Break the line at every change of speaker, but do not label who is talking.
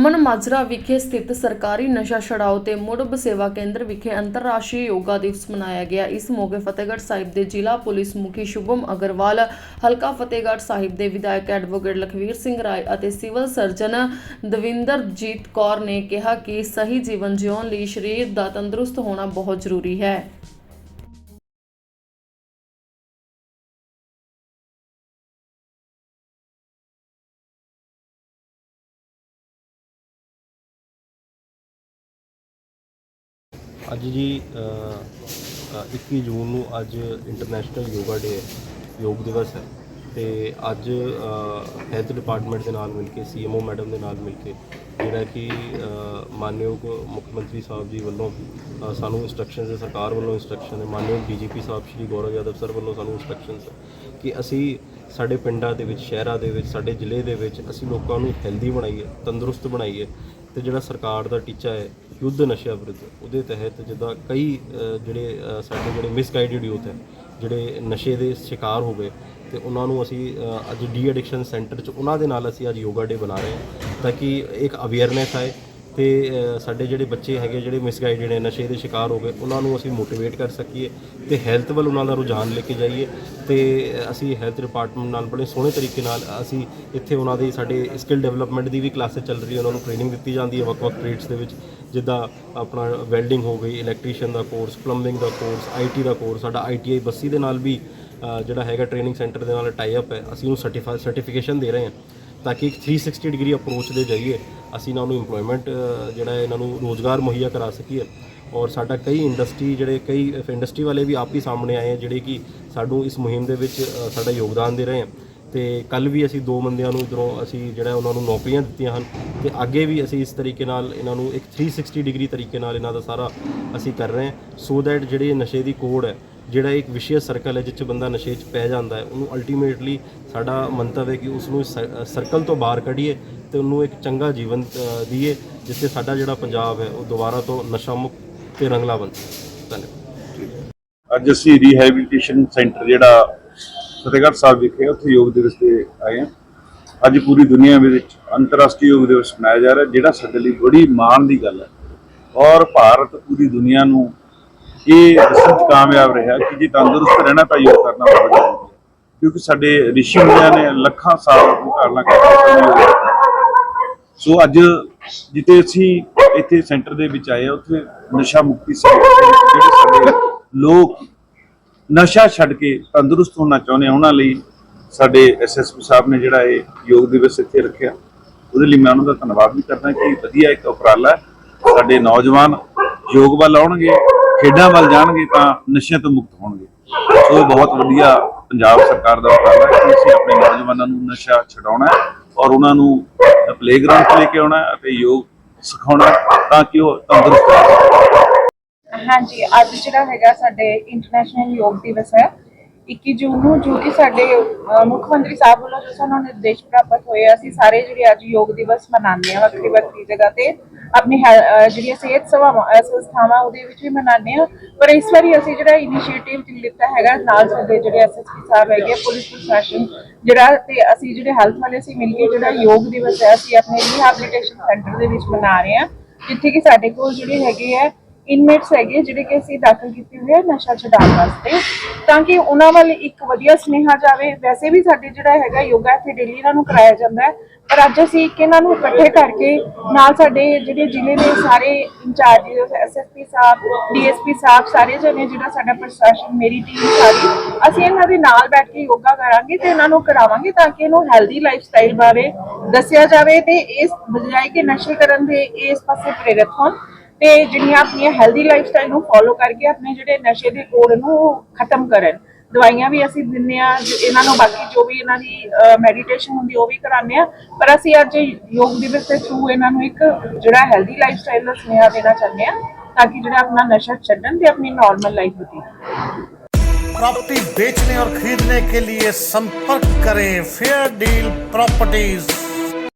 ਅਮਨ ਮਾਜਰਾ ਵਿਖੇ ਸਥਿਤ ਸਰਕਾਰੀ ਨਸ਼ਾ ਛਡਾਓ ਤੇ ਮੁੜ ਸੇਵਾ ਕੇਂਦਰ ਵਿਖੇ ਅੰਤਰਰਾਸ਼ਟਰੀ ਯੋਗਾ ਦਿਵਸ ਮਨਾਇਆ ਗਿਆ। ਇਸ ਮੌਕੇ ਫਤਿਹਗੜ੍ਹ ਸਾਹਿਬ ਦੇ ਜ਼ਿਲ੍ਹਾ ਪੁਲਿਸ ਮੁਖੀ ਸ਼ੁਭਮ ਅਗਰਵਾਲ, ਹਲਕਾ ਫਤਿਹਗੜ੍ਹ ਸਾਹਿਬ ਦੇ ਵਿਧਾਇਕ ਐਡਵੋਕੇਟ ਲਖਵੀਰ ਸਿੰਘ ਰਾਏ ਅਤੇ ਸਿਵਲ ਸਰਜਨ ਦਵਿੰਦਰਜੀਤ ਕੌਰ ਨੇ ਕਿਹਾ ਕਿ ਸਹੀ ਜੀਵਨ ਜਿਉਣ ਲਈ ਸਰੀਰ ਦਾ ਤੰਦਰੁਸਤ ਹੋਣਾ ਬਹੁਤ ਜ਼ਰੂਰੀ ਹੈ।
ਅੱਜ ਜੀ ਅ, 21 ਜੂਨ ਨੂੰ ਅੱਜ ਇੰਟਰਨੈਸ਼ਨਲ ਯੋਗਾ ਡੇ ਹੈ ਯੋਗ ਦਿਵਸ ਹੈ। ਤੇ ਅੱਜ ਹੈਲਥ ਡਿਪਾਰਟਮੈਂਟ ਦੇ ਨਾਲ ਮਿਲ ਕੇ ਸੀਐਮਓ ਮੈਡਮ ਦੇ ਨਾਲ ਮਿਲ ਕੇ ਜਿਹੜਾ ਕਿ ਮਾਨਯੋਗ ਮੁੱਖ ਮੰਤਰੀ ਸਾਹਿਬ ਜੀ ਵੱਲੋਂ ਸਾਨੂੰ ਇਨਸਟਰਕਸ਼ਨਸ ਹੈ ਸਰਕਾਰ ਵੱਲੋਂ ਇਨਸਟਰਕਸ਼ਨ ਹੈ ਮਾਨਯੋਗ ਡੀਜੀਪੀ ਸਾਹਿਬ ਸ਼੍ਰੀ ਗੌਰਵ ਯਾਦਵ ਸਰ ਵੱਲੋਂ ਸਾਨੂੰ ਇਨਸਟਰਕਸ਼ਨਸ ਕਿ ਅਸੀਂ ਸਾਡੇ ਪਿੰਡਾਂ ਦੇ ਵਿੱਚ, ਸ਼ਹਿਰਾਂ ਦੇ ਵਿੱਚ, ਸਾਡੇ ਜ਼ਿਲ੍ਹੇ ਦੇ ਵਿੱਚ ਅਸੀਂ ਲੋਕਾਂ ਨੂੰ ਹੈਲਦੀ ਬਣਾਈਏ, ਤੰਦਰੁਸਤ ਬਣਾਈਏ ਤੇ ਜਿਹੜਾ ਸਰਕਾਰ ਦਾ ਟੀਚਾ ਹੈ ਯੁੱਧ ਨਸ਼ਿਆਂ ਵਿਰੁੱਧ, ਉਹਦੇ ਤਹਿਤ ਜਿੱਦਾਂ ਕਈ ਜਿਹੜੇ ਸਾਡੇ ਜਿਹੜੇ ਮਿਸਗਾਈਡਡ ਯੂਥ ਹੈ ਜਿਹੜੇ ਨਸ਼ੇ ਦੇ ਸ਼ਿਕਾਰ ਹੋ ਗਏ ਤੇ ਉਹਨਾਂ ਨੂੰ ਅਸੀਂ ਅੱਜ ਡੀ ਐਡਿਕਸ਼ਨ ਸੈਂਟਰ 'ਚ ਉਹਨਾਂ ਦੇ ਨਾਲ ਅਸੀਂ ਅੱਜ ਯੋਗਾ ਡੇ ਬਣਾ ਰਹੇ ਹਾਂ ਤਾਂ ਕਿ ਇੱਕ ਅਵੇਅਰਨੈਸ ਆਏ ਤੇ ਸਾਡੇ ਜਿਹੜੇ ਬੱਚੇ ਹੈਗੇ, ਜਿਹੜੇ ਮਿਸਗਾਈਡਡ ਨੇ, ਨਸ਼ੇ ਦੇ ਸ਼ਿਕਾਰ ਹੋ ਗਏ, ਉਹਨਾਂ ਨੂੰ ਅਸੀਂ ਮੋਟੀਵੇਟ ਕਰ ਸਕੀਏ ਤੇ ਹੈਲਥ ਵੱਲ ਉਹਨਾਂ ਦਾ ਰੁਝਾਨ ਲੈ ਕੇ ਜਾਈਏ ਤੇ ਅਸੀਂ ਹੈਲਥ ਡਿਪਾਰਟਮੈਂਟ ਨਾਲ ਬੜੇ ਸੋਹਣੇ ਤਰੀਕੇ ਨਾਲ ਅਸੀਂ ਇੱਥੇ ਉਹਨਾਂ ਦੇ ਸਾਡੇ ਸਕਿੱਲ ਡਿਵੈਲਪਮੈਂਟ ਦੀ ਵੀ ਕਲਾਸਿਸ ਚੱਲ ਰਹੀ ਹੈ ਉਹਨਾਂ ਨੂੰ ਟ੍ਰੇਨਿੰਗ ਦਿੱਤੀ ਜਾਂਦੀ ਹੈ ਵੱਖ-ਵੱਖ ਟ੍ਰੇਡਸ ਦੇ ਵਿੱਚ ਜਿੱਦਾਂ ਆਪਣਾ ਵੈਲਡਿੰਗ ਹੋ ਗਈ ਇਲੈਕਟ੍ਰੀਸ਼ੀਅਨ ਦਾ ਕੋਰਸ ਪਲੰਬਿੰਗ ਦਾ ਕੋਰਸ ਆਈਟੀ ਦਾ ਕੋਰਸ ਸਾਡਾ ਆਈਟੀਆਈ ਬੱਸੀ ਦੇ ਨਾਲ ਵੀ ਜਿਹੜਾ ਹੈਗਾ ਟ੍ਰੇਨਿੰਗ ਸੈਂਟਰ ਦੇ ਨਾਲ ਟਾਈ ਅਪ ਹੈ। ਅਸੀਂ ਉਹਨੂੰ ਸਰਟੀਫਾਈ ਸਰਟੀਫਿਕੇਸ਼ਨ ਦੇ ਰਹੇ ਹਾਂ ਤਾਂ ਕਿ ਇੱਕ 360 ਡਿਗਰੀ ਅਪਰੋਚ ਦੇ ਜਾਈਏ ਅਸੀਂ ਇਹਨਾਂ ਨੂੰ ਇੰਪਲੋਇਮੈਂਟ ਜਿਹੜਾ ਹੈ ਇਹਨਾਂ ਨੂੰ ਰੋਜ਼ਗਾਰ ਮੁਹੱਈਆ ਕਰਾ ਸਕੀਏ। ਔਰ ਸਾਡਾ ਕਈ ਇੰਡਸਟਰੀ ਜਿਹੜੇ ਕਈ ਇੰਡਸਟਰੀ ਵਾਲੇ ਵੀ ਆਪ ਹੀ ਸਾਹਮਣੇ ਆਏ ਆ, ਜਿਹੜੇ ਕਿ ਸਾਨੂੰ ਇਸ ਮੁਹਿੰਮ ਦੇ ਵਿੱਚ ਸਾਡਾ ਯੋਗਦਾਨ ਦੇ ਰਹੇ ਆ। ਤੇ ਕੱਲ ਵੀ ਅਸੀਂ ਦੋ ਬੰਦਿਆਂ ਨੂੰ ਇਧਰੋਂ ਅਸੀਂ ਜਿਹੜਾ ਉਹਨਾਂ ਨੂੰ ਨੌਕਰੀਆਂ ਦਿੱਤੀਆਂ ਹਨ ਤੇ ਅੱਗੇ ਵੀ ਅਸੀਂ ਇਸ ਤਰੀਕੇ ਨਾਲ ਇਹਨਾਂ ਨੂੰ ਇੱਕ 360 ਡਿਗਰੀ ਤਰੀਕੇ ਨਾਲ ਇਹਨਾਂ ਦਾ ਸਾਰਾ ਅਸੀਂ ਕਰ ਰਹੇ ਹਾਂ। ਸੋ ਦੈਟ ਜਿਹੜੇ ਨਸ਼ੇ ਦੀ ਕੋੜ ਹੈ ਜਿਹੜਾ ਇੱਕ ਵਿਸ਼ੇਸ਼ ਸਰਕਲ ਹੈ ਜਿਸ 'ਚ ਬੰਦਾ ਨਸ਼ੇ 'ਚ ਪੈ ਜਾਂਦਾ ਹੈ ਉਹਨੂੰ ਅਲਟੀਮੇਟਲੀ ਸਾਡਾ ਮੰਤਵ ਹੈ ਕਿ ਉਸ ਨੂੰ ਸਰਕਲ ਤੋਂ ਬਾਹਰ ਕੱਢੀਏ ਤੇ ਉਹਨੂੰ ਇੱਕ ਚੰਗਾ ਜੀਵਨ ਅ, ਦਈਏ ਜਿਸ ਸਾਡਾ ਜਿਹੜਾ ਪੰਜਾਬ ਹੈ ਉਹ ਦੁਬਾਰਾ ਤੋਂ ਨਸ਼ਾ ਮੁਕਤ ਤੇ ਰੰਗਲਾ ਬਣ ਸਕੇ। ਧੰਨਵਾਦ।
ਅੱਜ ਅਸੀਂ ਰੀਹੈਬਿਲਿਟੇਸ਼ਨ ਸੈਂਟਰ ਜਿਹੜਾ ਫਤਿਹਗੜ੍ਹ ਸਾਹਿਬ ਵਿਖੇ ਉੱਥੇ ਯੋਗ ਦਿਵਸ ਤੇ ਆਏ ਹਾਂ। ਅੱਜ ਪੂਰੀ ਦੁਨੀਆ ਵਿੱਚ ਅੰਤਰਰਾਸ਼ਟਰੀ ਯੋਗ ਦਿਵਸ ਮਨਾਇਆ ਜਾ ਰਿਹਾ, ਜਿਹੜਾ ਸਾਡੇ ਲਈ ਬੜੀ ਮਾਣ ਦੀ ਗੱਲ ਹੈ। ਔਰ ਭਾਰਤ ਪੂਰੀ ਦੁਨੀਆ ਨੂੰ ਇਹ ਦੱਸਣ 'ਚ ਕਾਮਯਾਬ ਰਿਹਾ ਕਿ ਜੇ ਤੰਦਰੁਸਤ ਰਹਿਣਾ ਤਾਂ ਯੋਗ ਕਰਨਾ ਬਹੁਤ ਜ਼ਰੂਰੀ ਹੈ। ਕਿਉਂਕਿ ਸਾਡੇ ਰਿਸ਼ੀ ਮੁਨੀਆਂ ਨੇ ਲੱਖਾਂ ਸਾਲ ਦੀ ਧਾਰਨਾ ਸੋ ਅੱਜ ਜਿੱਥੇ ਅਸੀਂ ਇੱਥੇ ਸੈਂਟਰ ਦੇ ਵਿੱਚ ਆਏ ਉੱਥੇ ਨਸ਼ਾ ਮੁਕਤੀ ਸੈਂਟਰ ਜਿਹੜੇ ਸਾਡੇ ਲੋਕ ਨਸ਼ਾ ਛੱਡ ਕੇ ਤੰਦਰੁਸਤ ਹੋਣਾ ਚਾਹੁੰਦੇ ਆ, ਉਹਨਾਂ ਲਈ ਸਾਡੇ ਐਸਐਸਪੀ ਸਾਹਿਬ ਨੇ ਜਿਹੜਾ ਇਹ ਯੋਗ ਦਿਵਸ ਇੱਥੇ ਰੱਖਿਆ। ਉਹਦੇ ਲਈ ਮੈਂ ਉਹਨਾਂ ਦਾ ਧੰਨਵਾਦ ਵੀ ਕਰਦਾ ਕਿ ਵਧੀਆ ਇੱਕ ਉਪਰਾਲਾ ਸਾਡੇ ਨੌਜਵਾਨ ਯੋਗ ਵੱਲ ਆਉਣਗੇ, ਖੇਡਾਂ ਵੱਲ ਜਾਣਗੇ ਤਾਂ ਨਸ਼ਿਆਂ ਤੋਂ ਮੁਕਤ ਹੋਣਗੇ। ਸੋ ਇਹ ਬਹੁਤ ਵਧੀਆ ਪੰਜਾਬ ਸਰਕਾਰ ਦਾ ਉਪਰਾਲਾ ਹੈ ਕਿ ਅਸੀਂ ਆਪਣੇ ਨੌਜਵਾਨਾਂ ਨੂੰ ਨਸ਼ਾ ਛਡਾਉਣਾ ਔਰ ਉਹਨਾਂ ਨੂੰ ਪਲੇਗਰਾਉਂਡ 'ਤੇ ਲੈ ਕੇ ਆਉਣਾ ਅਤੇ ਯੋਗ ਸਿਖਾਉਣਾ ਤਾਂ ਕਿ ਉਹ ਤੰਦਰੁਸਤ ਰਹਿ ਸਕਣ।
ਹਾਂਜੀ ਅੱਜ ਜਿਹੜਾ ਹੈਗਾ ਸਾਡੇ ਇੰਟਰਨੈਸ਼ਨਲ ਯੋਗ ਦਿਵਸ ਹੈ 21 ਜੂਨ ਨੂੰ ਜੋ ਕਿ ਸਾਡੇ ਅਹ, ਮੁੱਖ ਮੰਤਰੀ ਸਾਹਿਬ ਵੱਲੋਂ ਜੋ ਸਾਨੂੰ ਨਿਰਦੇਸ਼ ਪ੍ਰਾਪਤ ਹੋਏ ਆ, ਅਸੀਂ ਸਾਰੇ ਜਿਹੜੇ ਅੱਜ ਯੋਗ ਦਿਵਸ ਮਨਾਉਂਦੇ ਆ ਵੱਖਰੀ ਵੱਖਰੀ ਜਗ੍ਹਾ ਤੇ ਆਪਣੀ ਹੈਲ- ਅਹ, ਜਿਹੜੀਆਂ ਸਿਹਤ ਸੇਵਾਵਾਂ ਅਹ, ਸੰਸਥਾਵਾਂ ਉਹਦੇ ਵਿੱਚ ਵੀ ਮਨਾਉਂਦੇ ਆ ਪਰ ਇਸ ਵਾਰੀ ਅਸੀਂ ਜਿਹੜਾ ਇਨੀਸ਼ੀਏਟਿਵ ਲਿੱਤਾ ਹੈਗਾ ਨਾਲ ਸਾਡੇ ਜਿਹੜੇ ਐਸਐਸਪੀ ਸਾਹਿਬ ਹੈਗੇ ਆ ਪੁਲਿਸ ਪ੍ਰਸ਼ਾਸਨ ਜਿਹੜਾ ਤੇ ਅਸੀਂ ਜਿਹੜੇ ਹੈਲਥ ਵਾਲੇ ਅਸੀਂ ਮਿਲ ਕੇ ਜਿਹੜਾ ਯੋਗ ਦਿਵਸ ਹੈ ਅਸੀਂ ਆਪਣੇ ਰਿਹੈਬਿਲਿਟੇਸ਼ਨ ਸੈਂਟਰ ਦੇ ਵਿੱਚ ਮਨਾ ਰਹੇ ਹਾਂ ਜਿੱਥੇ ਕਿ ਸਾਡੇ ਕੋਲ ਜਿਹੜੇ ਹੈਗੇ ਆ ਇਨਮੇਟਸ ਹੈਗੇ ਜਿਹੜੇ ਕਿ ਅਸੀਂ ਦਾਖਲ ਕੀਤੇ ਹੋਏ ਆ ਨਸ਼ਾ ਛਡਾਉਣ ਵਾਸਤੇ। ਤਾਂ ਕਿ ਉਹਨਾਂ ਵੱਲ ਇੱਕ ਵਧੀਆ ਸੁਨੇਹਾ ਜਾਵੇ। ਵੈਸੇ ਵੀ ਸਾਡੇ ਜਿਹੜਾ ਹੈਗਾ ਯੋਗਾ ਇੱਥੇ ਡੇਲੀ ਇਹਨਾਂ ਨੂੰ ਕਰਾਇਆ ਜਾਂਦਾ ਹੈ। ਪਰ ਅੱਜ ਅਸੀਂ ਇੱਕ ਇਹਨਾਂ ਨੂੰ ਇਕੱਠੇ ਕਰਕੇ ਨਾਲ ਸਾਡੇ ਜਿਹੜੇ ਜ਼ਿਲ੍ਹੇ ਦੇ ਸਾਰੇ ਇੰਚਾਰਜ ਐਸਐਸਪੀ ਸਾਹਿਬ ਡੀਐਸਪੀ ਸਾਹਿਬ, ਸਾਰੇ ਜਣੇ ਜਿਹੜਾ ਸਾਡਾ ਪ੍ਰਸ਼ਾਸਨ, ਮੇਰੀ ਟੀਮ ਸਾਰੀ, ਅਸੀਂ ਇਹਨਾਂ ਦੇ ਨਾਲ ਬੈਠ ਕੇ ਯੋਗਾ ਕਰਾਂਗੇ ਤੇ ਇਹਨਾਂ ਨੂੰ ਕਰਾਵਾਂਗੇ ਤਾਂ ਕਿ ਇਹਨੂੰ ਹੈਲਦੀ ਲਾਈਫ ਸਟਾਈਲ ਬਾਰੇ ਦੱਸਿਆ ਜਾਵੇ ਤੇ ਇਸ ਬਜਾਏ ਕਿ ਨਸ਼ੇ ਕਰਨ ਦੇ ਇਸ ਪਾਸੇ ਪ੍ਰੇਰਿਤ ਹੋਣ। ਤੇ ਜਿਹੜੀਆਂ ਆਪਣੀਆਂ ਹੈਲਦੀ ਲਾਈਫ ਸਟਾਈਲ ਨੂੰ ਫੋਲੋ ਕਰਕੇ ਆਪਣੇ ਜਿਹੜੇ ਨਸ਼ੇ ਦੇ ਕੋੜ ਨੂੰ ਖਤਮ ਕਰਨ ਦਵਾਈਆਂ ਵੀ ਅਸੀਂ ਦਿੰਨੇ ਆ ਇਹਨਾਂ ਨੂੰ ਬਾਕੀ ਜੋ ਵੀ ਇਹਨਾਂ ਦੀ ਮੈਡੀਟੇਸ਼ਨ ਹੁੰਦੀ ਉਹ ਵੀ ਕਰਾਉਂਦੇ ਆ ਪਰ ਅਸੀਂ ਅੱਜ ਯੋਗ ਦਿਵਸ ਦੇ ਥਰੂ ਇਹਨਾਂ ਨੂੰ ਇੱਕ ਜਿਹੜਾ ਹੈਲਦੀ ਲਾਈਫ ਸਟਾਈਲ ਦਾ ਸੁਨੇਹਾ ਦੇਣਾ ਚਾਹੁੰਦੇ ਆ ਤਾਂ ਕਿ ਜਿਹੜਾ ਆਪਣਾ ਨਸ਼ਾ ਛੱਡਣ ਤੇ ਆਪਣੀ ਨਾਰਮਲ ਲਾਈਫ ਬਤੀਤ
प्रॉपर्टी बेचने और खरीदने के लिए संपर्क करें फेयर डील प्रॉपर्टीज